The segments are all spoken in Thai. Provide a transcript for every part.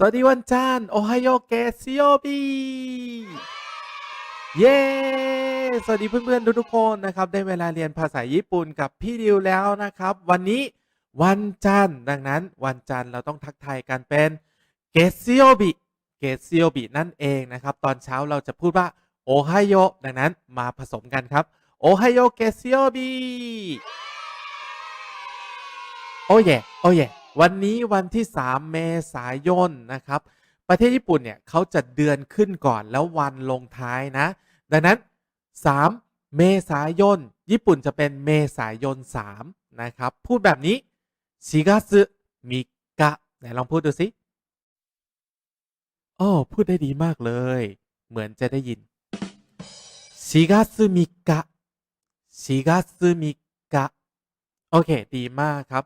สวัสดีวันจันทร์โอไฮโอเกซิโอบีเย้ สวัสดีเพื่อนๆทุกๆคนนะครับ ได้เวลาเรียนภาษาญี่ปุ่นกับพี่ดิวแล้วนะครับ วันนี้วันจันทร์ดังนั้นวันจันทร์เราต้องทักทายกันเป็นเกซิโอบิเกซิโอบินั่นเองนะครับ ตอนเช้าเราจะพูดว่าโอไฮโอดังนั้นมาผสมกันครับโอไฮโอเกซิโอบีโอ้แย่โอ้แย่ วันนี้วันที่ 3 เมษายนนะครับ ประเทศญี่ปุ่นเนี่ยเขาจัดเดือนขึ้นก่อนแล้ววันลงท้ายนะ ดังนั้น 3 เมษายน ญี่ปุ่นจะเป็นเมษายน 3 นะครับ พูดแบบนี้ชิกาซึมิกะไหนลองพูดดูสิอ้อพูดได้ดีมากเลย เหมือนจะได้ยินชิกาซึมิกะชิกาซึมิกะ โอเค ดีมากครับ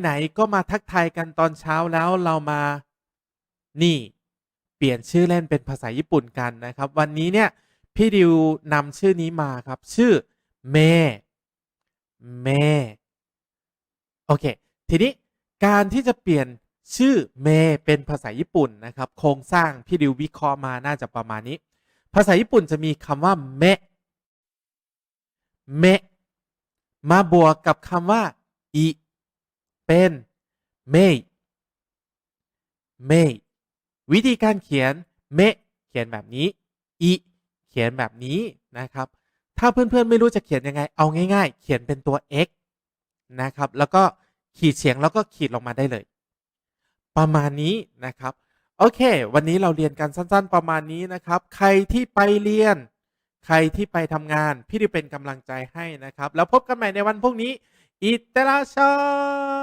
ไหน ๆ ก็มาทักทายกันตอนเช้าแล้วเรามา นี่ เปลี่ยนชื่อเล่นเป็นภาษาญี่ปุ่นกันนะครับ วันนี้เนี่ย พี่ดิวนำชื่อนี้มาครับ ชื่อเมเมโอเค ทีนี้การที่จะเปลี่ยนชื่อเมเป็นภาษาญี่ปุ่นนะครับ โครงสร้าง พี่ดิววิเคราะห์มาน่าจะประมาณนี้ ภาษาญี่ปุ่นจะมีคำว่าเมเม มาบวกกับคำว่าอีเป็นเมยเมยวิธีการเขียนเมเขียนแบบนี้อีเขียนแบบนี้นะครับ ถ้าเพื่อนๆไม่รู้จะเขียนยังไง เอาง่าย ๆ เขียนเป็นตัว x นะครับ แล้วก็ขีดเฉียงแล้วก็ขีดลงมาได้เลย ประมาณนี้นะครับ โอเค วันนี้เราเรียนกันสั้น ๆ ประมาณนี้นะครับ ใครที่ไปเรียน ใครที่ไปทำงาน พี่ดิวเป็นกำลังใจให้นะครับ แล้วพบกันใหม่ในวันพรุ่งนี้อิตเตราชัย